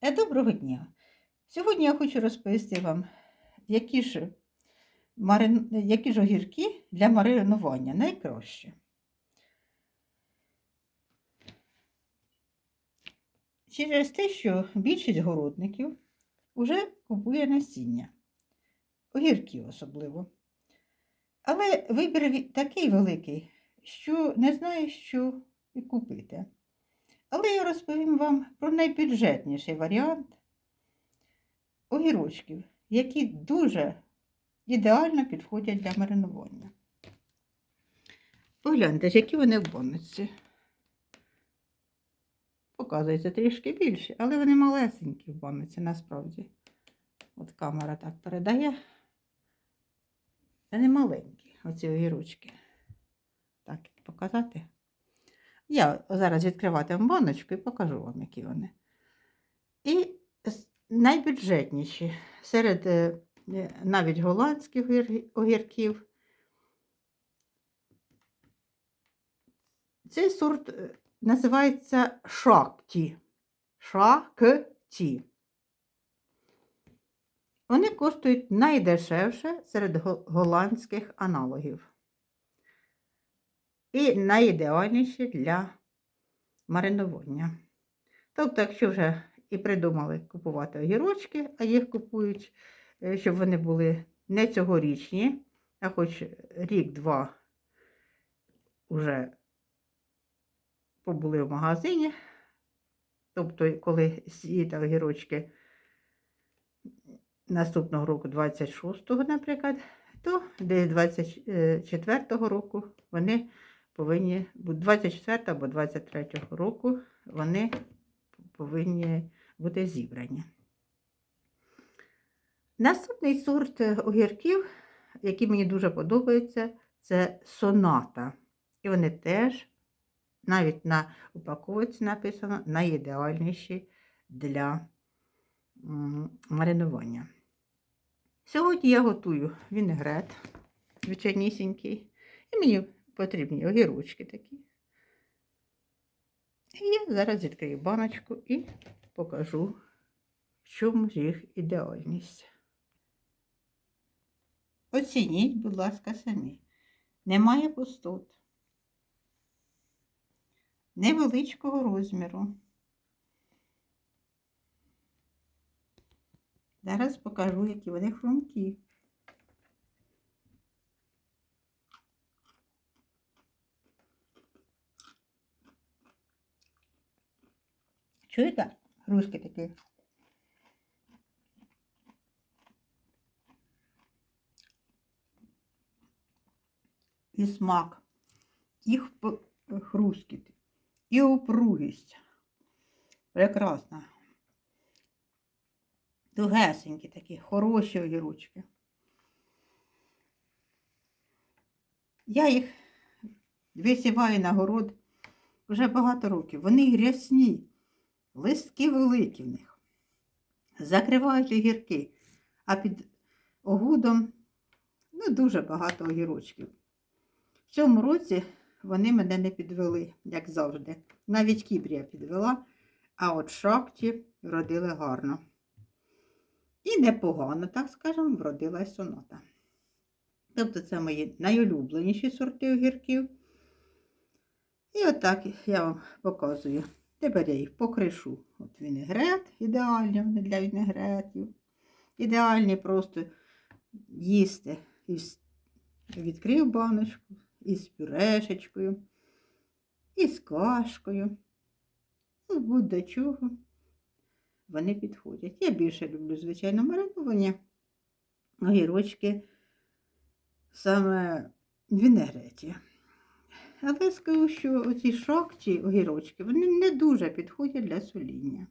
Е, Доброго дня! Сьогодні я хочу розповісти вам, які ж, марин... які ж огірки для маринування найкраще. Через те, що більшість городників вже купує насіння, огірків особливо. Але вибір такий великий, що не знаю, що і купити. Але я розповім вам про найбюджетніший варіант огірочків, які дуже ідеально підходять для маринування. Погляньте, які вони в баночці. Показується трішки більше, але вони малесенькі в баночці насправді. От камера так передає. Вони маленькі, оці огірочки. Так, показати. Я зараз відкриватиму баночку і покажу вам, які вони. І найбюджетніші серед е, е, навіть голландських огірків. Цей сорт е, називається шакті. Шакті. Вони коштують найдешевше серед голландських аналогів і найідеальніші для маринування. Тобто, якщо вже і придумали купувати огірочки, а їх купують, е, щоб вони були не цьогорічні, а хоч рік-два вже побули в магазині. Тобто, коли сієте огірочки наступного року, 26-го, наприклад, то десь 24-го року вони повинні, бу- 24 або 23 року вони повинні бути зібрані. Наступний сорт огірків, який мені дуже подобається, це соната. І вони теж, навіть на упаковці написано, найідеальніші для маринування. Сьогодні я готую вінегрет звичайнісінький. І мені потрібні огірочки такі. І я зараз відкрию баночку і покажу, в чому їх ідеальність. Оцініть, будь ласка, самі. Немає пустот. Невеличкого розміру. Зараз покажу, які вони хрумкі. Чуєте? Грушки такі. І смак, їх хрускіт, і упругість. Прекрасно. Тугесенькі такі, хороші огірочки. Я їх висіваю на город вже багато років. Вони грязні, листки великі в них. Закривають огірки, а під огудом ну, дуже багато огірочків. В цьому році вони мене не підвели, як завжди. Навіть кібрія підвела, а от шахті вродили гарно. І непогано, так скажемо, вродилась сонота. Тобто це мої найулюбленіші сорти огірків. І отак я вам показую. Тепер я їх покришу. От вінегрет, ідеальні для вінегретів. Ідеальні просто їсти. Із... Відкрив баночку із пюрешечкою, із кашкою. Ну, будь-до чого вони підходять. Я більше люблю, звичайно, мариновані огірочки саме в вінегреті. Але скажу, що оці шокті огірочки, вони не дуже підходять для соління.